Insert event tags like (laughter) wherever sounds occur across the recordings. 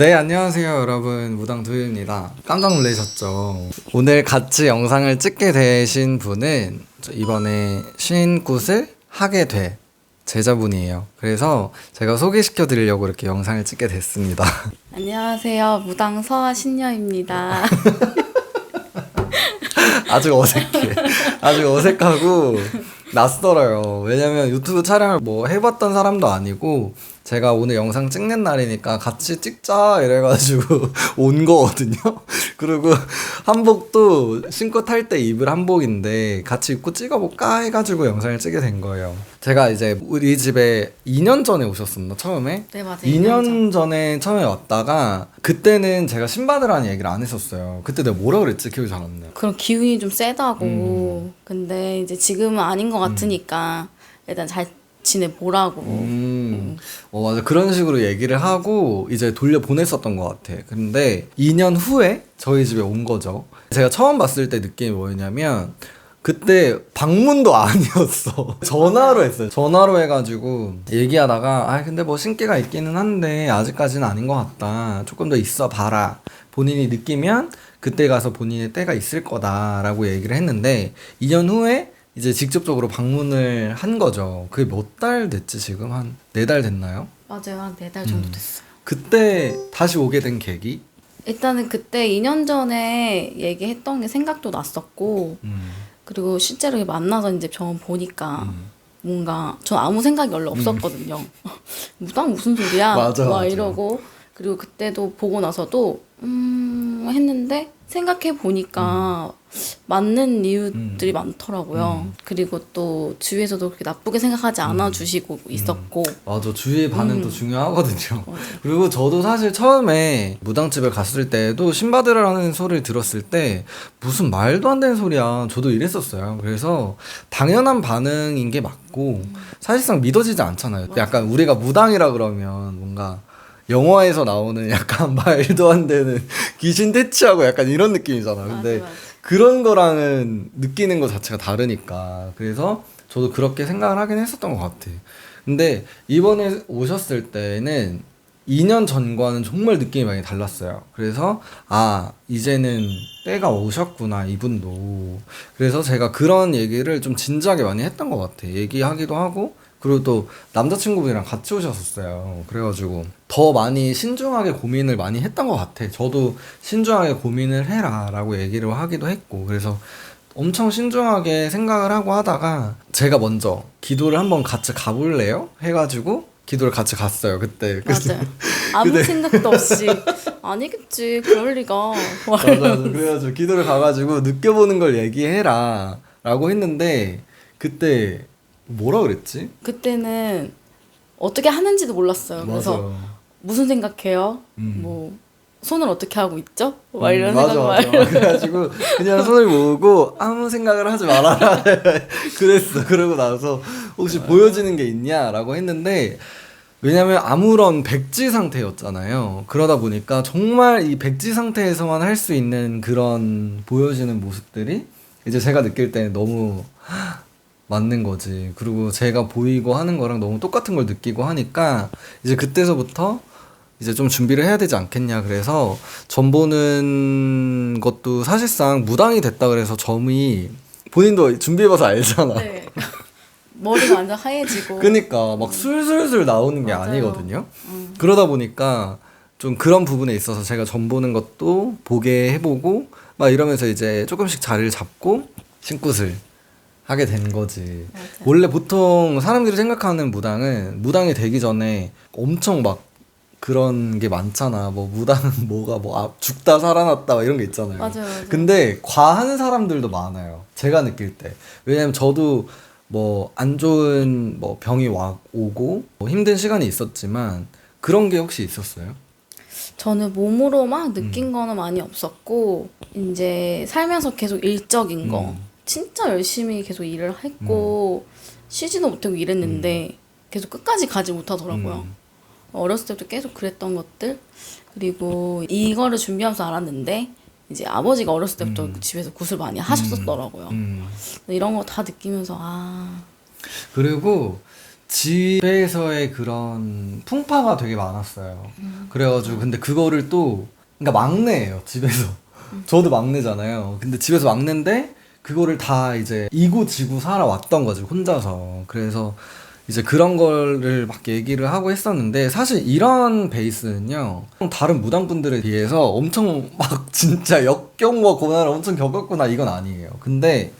네, 안녕하세요, 여러분. 무당도유입니다. 깜짝 놀라셨죠? 오늘 같이 영상을 찍게 되신 분은 저 이번에 신굿을 하게 돼 제자분이에요. 그래서 제가 소개시켜 드리려고 이렇게 영상을 찍게 됐습니다. (laughs) 안녕하세요. 무당 서아 신녀입니다. (laughs) 아주 어색해. 아주 어색하고 낯설어요. 왜냐면 유튜브 촬영을 뭐 해봤던 사람도 아니고 제가 오늘 영상 찍는 날이니까 같이 찍자 이래가지고 (laughs) 온 거거든요. (laughs) 그리고 한복도 신고 탈 때 입을 한복인데 같이 입고 찍어볼까 해가지고 영상을 찍게 된 거예요. 제가 이제 우리 집에 2년 전에 오셨었나 처음에? 네, 맞아요. 2년 전에 처음에 왔다가 그때는 제가 신받으라는 얘기를 안 했었어요. 그때 내가 뭐라 그랬지? 기억이 잘 안 나요. 그런 기운이 좀 세다고. 음. 근데 이제 지금은 아닌 것 같으니까 일단 잘 지내보라고. 음, 어, 맞아. 그런 식으로 얘기를 하고 이제 돌려 보냈었던 것 같아. 근데 2년 후에 저희 집에 온 거죠. 제가 처음 봤을 때 느낌이 뭐였냐면 그때 방문도 (laughs) 아니었어. 전화로 했어요. 전화로 해가지고 얘기하다가 아 근데 뭐 신기가 있기는 한데 아직까지는 아닌 것 같다. 조금 더 있어 봐라. 본인이 느끼면 그때 가서 본인의 때가 있을 거다라고 얘기를 했는데 2년 후에 이제 직접적으로 방문을 한 거죠. 그게 몇 달 됐지 지금 한 네 달 됐나요? 맞아요. 한 네 달 정도 음. 됐어요. 그때 다시 오게 된 계기? 일단은 그때 2년 전에 얘기했던 게 생각도 났었고, 음, 그리고 실제로 만나서 이제 병원 보니까 음. 뭔가 전 아무 생각이 원래 없었거든요. (laughs) 무당 무슨 소리야? 맞아, 막 맞아. 이러고 그리고 그때도 보고 나서도 음 했는데 생각해 보니까 맞는 이유들이 많더라고요. 음. 그리고 또 주위에서도 그렇게 나쁘게 생각하지 않아 주시고 있었고 맞아 주위의 반응도 음. 중요하거든요. 맞아. (laughs) 그리고 저도 사실 처음에 무당집에 갔을 때도 신받으라는 소리를 들었을 때 무슨 말도 안 되는 소리야. 저도 이랬었어요. 그래서 당연한 반응인 게 맞고 사실상 믿어지지 않잖아요. 약간 우리가 무당이라 그러면 뭔가 영화에서 나오는 약간 (laughs) 말도 안 되는 귀신 퇴치하고 약간 이런 느낌이잖아. 근데 맞아, 맞아. 그런 거랑은 느끼는 것 자체가 다르니까. 그래서 저도 그렇게 생각을 하긴 했었던 것 같아. 근데 이번에 오셨을 때는 2년 전과는 정말 느낌이 많이 달랐어요. 그래서 아 이제는 때가 오셨구나 이분도. 그래서 제가 그런 얘기를 좀 진지하게 많이 했던 것 같아. 얘기하기도 하고 그리고 또 남자친구분이랑 같이 오셨었어요. 그래가지고 더 많이 신중하게 고민을 많이 했던 것 같아. 저도 신중하게 고민을 해라 라고 얘기를 하기도 했고 그래서 엄청 신중하게 생각을 하고 하다가 제가 먼저 기도를 한번 같이 가볼래요? 해가지고 기도를 같이 갔어요 그때. 맞아요. 아무 (laughs) 생각도 없이 아니겠지 그럴 리가. (laughs) 맞아. 그래가지고 기도를 가가지고 느껴보는 걸 얘기해라 라고 했는데 그때 뭐라 그랬지? 그때는 어떻게 하는지도 몰랐어요. 그래서 맞아. 무슨 생각해요? 음. 뭐 손을 어떻게 하고 있죠? 막 음, 이런 맞아, 생각 맞아. 막 그래가지고 그냥 손을 모으고 아무 생각을 하지 말아라 (laughs) 그랬어. 그러고 나서 혹시 보여지는 게 있냐라고 했는데 왜냐면 아무런 백지 상태였잖아요. 그러다 보니까 정말 이 백지 상태에서만 할 수 있는 그런 보여지는 모습들이 이제 제가 느낄 때는 너무 맞는 거지. 그리고 제가 보이고 하는 거랑 너무 똑같은 걸 느끼고 하니까 이제 그때서부터 이제 좀 준비를 해야 되지 않겠냐. 그래서 점 보는 것도 사실상 무당이 됐다 그래서 점이 본인도 준비해봐서 알잖아. 네. (laughs) 머리가 완전 하얘지고 그니까 막 술술술 나오는 게 맞아요. 아니거든요. 음. 그러다 보니까 좀 그런 부분에 있어서 제가 점 보는 것도 보게 해보고 막 이러면서 이제 조금씩 자리를 잡고 신굿을 하게 된 거지. 맞아요. 원래 보통 사람들이 생각하는 무당은 무당이 되기 전에 엄청 막 그런 게 많잖아. 뭐 무당은 (laughs) 뭐가 뭐 아, 죽다 살아났다 막 이런 게 있잖아요. 맞아요, 맞아요. 근데 과한 사람들도 많아요. 제가 느낄 때. 왜냐면 저도 뭐 안 좋은 뭐 병이 와 오고 뭐 힘든 시간이 있었지만 그런 게 혹시 있었어요? 저는 몸으로 막 느낀 음. 거는 많이 없었고 이제 살면서 계속 일적인 거 음. 진짜 열심히 계속 일을 했고 쉬지도 못하고 일했는데 계속 끝까지 가지 못하더라고요. 음. 어렸을 때부터 계속 그랬던 것들 그리고 이거를 준비하면서 알았는데 이제 아버지가 어렸을 때부터 음. 집에서 굿을 많이 하셨었더라고요. 음. 이런 거 다 느끼면서 아 그리고 집에서의 그런 풍파가 되게 많았어요. 그래가지고 근데 그거를 또 그러니까 막내예요 집에서. 저도 막내잖아요. 근데 집에서 막내인데 그거를 다 이제 이고 지고 살아왔던 거지 혼자서. 그래서 이제 그런 거를 막 얘기를 하고 했었는데 사실 이런 베이스는요 다른 무당분들에 비해서 엄청 막 (laughs) 진짜 역경과 고난을 엄청 겪었구나 이건 아니에요. 근데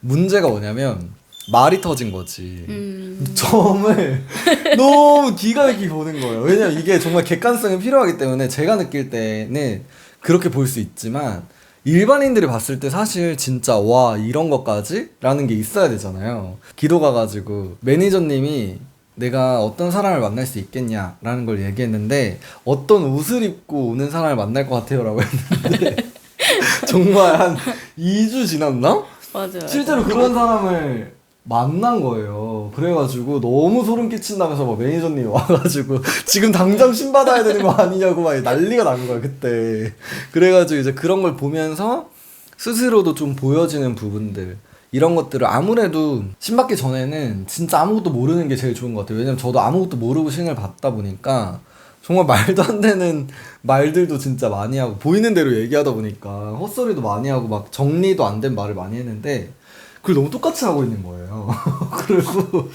문제가 뭐냐면 말이 터진 거지. 음. 점을 (laughs) 너무 기가 막히게 보는 거예요. 왜냐면 이게 정말 객관성이 필요하기 때문에 제가 느낄 때는 그렇게 볼 수 있지만 일반인들이 봤을 때 사실 진짜 와 이런 것까지? 라는 게 있어야 되잖아요. 기도 가가지고 매니저님이 내가 어떤 사람을 만날 수 있겠냐 라는 걸 얘기했는데 어떤 옷을 입고 오는 사람을 만날 것 같아요 라고 했는데 (laughs) 정말 한 2주 지났나? 맞아요. 실제로 그런 사람을 만난 거예요. 그래가지고 너무 소름 끼친다면서 막 매니저님이 와가지고 (laughs) 지금 당장 신 받아야 되는 거 아니냐고 막 난리가 난 거야 그때. 그래가지고 이제 그런 걸 보면서 스스로도 좀 보여지는 부분들 이런 것들을 아무래도 신 받기 전에는 진짜 아무것도 모르는 게 제일 좋은 것 같아요. 왜냐면 저도 아무것도 모르고 신을 받다 보니까 정말 말도 안 되는 말들도 진짜 많이 하고 보이는 대로 얘기하다 보니까 헛소리도 많이 하고 막 정리도 안 된 말을 많이 했는데 그걸 너무 똑같이 하고 있는 거예요. (laughs) 그리고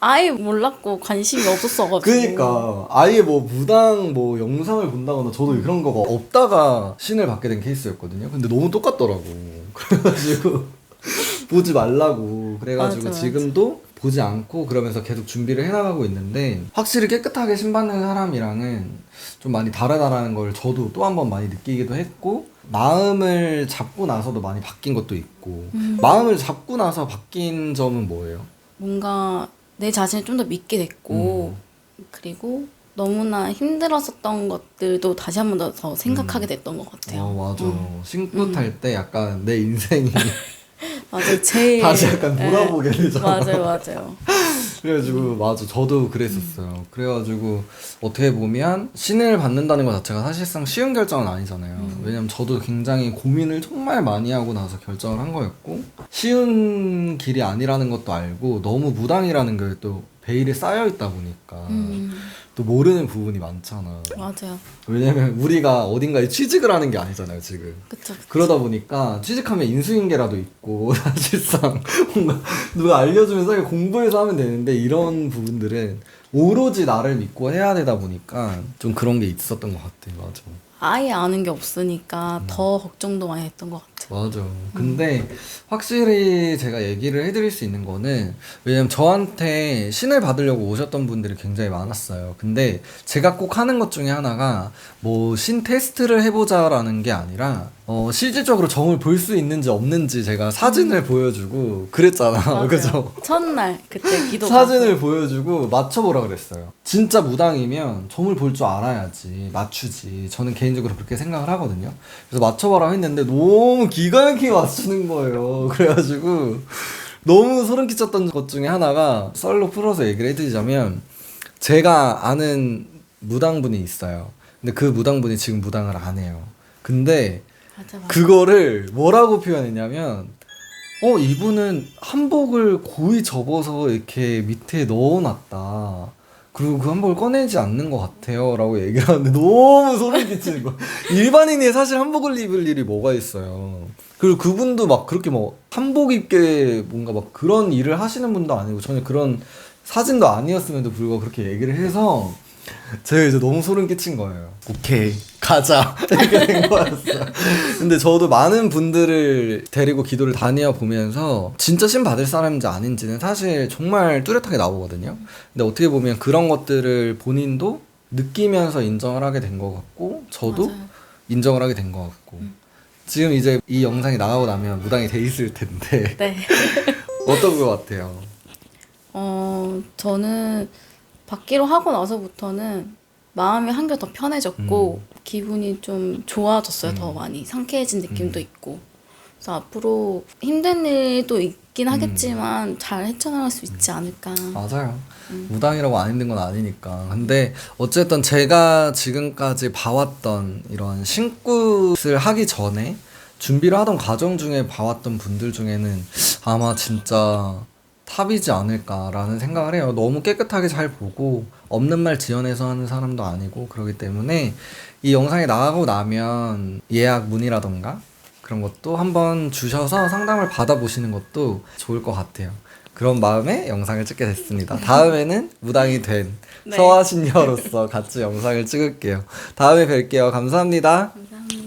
아예 몰랐고 관심이 없었어가지고. 그러니까 아예 뭐 무당 뭐 영상을 본다거나 저도 그런 거가 없다가 신을 받게 된 케이스였거든요. 근데 너무 똑같더라고. (laughs) 그래가지고 보지 말라고 그래가지고 맞아, 맞아. 지금도 보지 않고 그러면서 계속 준비를 해나가고 있는데 확실히 깨끗하게 신 받는 사람이랑은 좀 많이 다르다라는 걸 저도 또 한 번 많이 느끼기도 했고 마음을 잡고 나서도 많이 바뀐 것도 있고 음. 마음을 잡고 나서 바뀐 점은 뭐예요? 뭔가 내 자신을 좀 더 믿게 됐고 그리고 너무나 힘들었었던 것들도 다시 한번더더 생각하게 됐던 것 같아요. 어 맞아 음. 신고 탈 때 약간 내 인생이 (laughs) 맞아요. 제일 다시 약간 네. 돌아보게 되잖아 맞아요, 맞아요. 그래가지고 맞아 저도 그랬었어요 그래가지고 어떻게 보면 신을 받는다는 것 자체가 사실상 쉬운 결정은 아니잖아요 왜냐면 저도 굉장히 고민을 정말 많이 하고 나서 결정을 한 거였고 쉬운 길이 아니라는 것도 알고 너무 무당이라는 게 또 베일에 쌓여 있다 보니까 음, 또 모르는 부분이 많잖아 맞아요. 왜냐면 우리가 어딘가에 취직을 하는 게 아니잖아요 지금 그쵸. 그쵸. 그러다 보니까 취직하면 인수인계라도 있고 (laughs) 사실상 뭔가 누가 알려주면 사실 공부해서 하면 되는데 이런 부분들은 오로지 나를 믿고 해야 되다 보니까 좀 그런 게 있었던 것 같아 맞아 아예 아는 게 없으니까 더 걱정도 많이 했던 것 같아요. 맞아. 근데 확실히 제가 얘기를 해드릴 수 있는 거는 왜냐면 저한테 신을 받으려고 오셨던 분들이 굉장히 많았어요. 근데 제가 꼭 하는 것 중에 하나가 뭐 신 테스트를 해보자라는 게 아니라 어 실질적으로 정을 볼 수 있는지 없는지 제가 사진을 보여주고 그랬잖아 맞아요. (laughs) 그죠? 첫날 그때 기도 사진을 보여주고 맞춰보라 그랬어요. 진짜 무당이면 점을 볼 줄 알아야지 맞추지. 저는 개인적으로 그렇게 생각을 하거든요. 그래서 맞춰보라 했는데 너무 기가 막히게 맞추는 거예요. (laughs) 그래가지고 너무 소름 끼쳤던 것 중에 하나가 썰로 풀어서 얘기를 해드리자면 제가 아는 무당분이 있어요. 근데 그 무당분이 지금 무당을 안 해요. 근데 맞아. 그거를 뭐라고 표현했냐면 어 이분은 한복을 고이 접어서 이렇게 밑에 넣어놨다. 그리고 그 한복을 꺼내지 않는 것 같아요. 라고 얘기를 하는데 너무 소름 끼치는 거야. (laughs) 일반인이 사실 한복을 입을 일이 뭐가 있어요? 그리고 그분도 막 그렇게 뭐 한복 입게 뭔가 막 그런 일을 하시는 분도 아니고 전혀 그런 사진도 아니었음에도 불구하고 그렇게 얘기를 해서 제가 이제 너무 소름 끼친 거예요. 오케이 가자 (laughs) 이렇게 된 거였어요. 근데 저도 많은 분들을 데리고 기도를 다녀 보면서 진짜 신 받을 사람인지 아닌지는 사실 정말 뚜렷하게 나오거든요. 근데 어떻게 보면 그런 것들을 본인도 느끼면서 인정을 하게 된 것 같고 저도 맞아요. 인정을 하게 된 것 같고 지금 이제 이 영상이 나가고 나면 무당이 돼 있을 텐데 네. (laughs) 어떤 것 같아요? 어 저는 받기로 하고 나서부터는 마음이 한결 더 편해졌고 기분이 좀 좋아졌어요. 더 많이 상쾌해진 느낌도 있고. 그래서 앞으로 힘든 일도 있긴 하겠지만 잘 헤쳐나갈 수 있지 않을까. 맞아요. 무당이라고 안 힘든 건 아니니까. 근데 어쨌든 제가 지금까지 봐왔던 이런 신굿을 하기 전에 준비를 하던 과정 중에 봐왔던 분들 중에는 아마 진짜 탑이지 않을까라는 생각을 해요. 너무 깨끗하게 잘 보고 없는 말 지어내서 하는 사람도 아니고 그러기 때문에 이 영상이 나가고 나면 예약 문의라던가 그런 것도 한번 주셔서 상담을 받아보시는 것도 좋을 것 같아요. 그런 마음에 영상을 찍게 됐습니다. 다음에는 무당이 된 네. 서화신녀로서 같이 영상을 찍을게요. 다음에 뵐게요. 감사합니다. 감사합니다.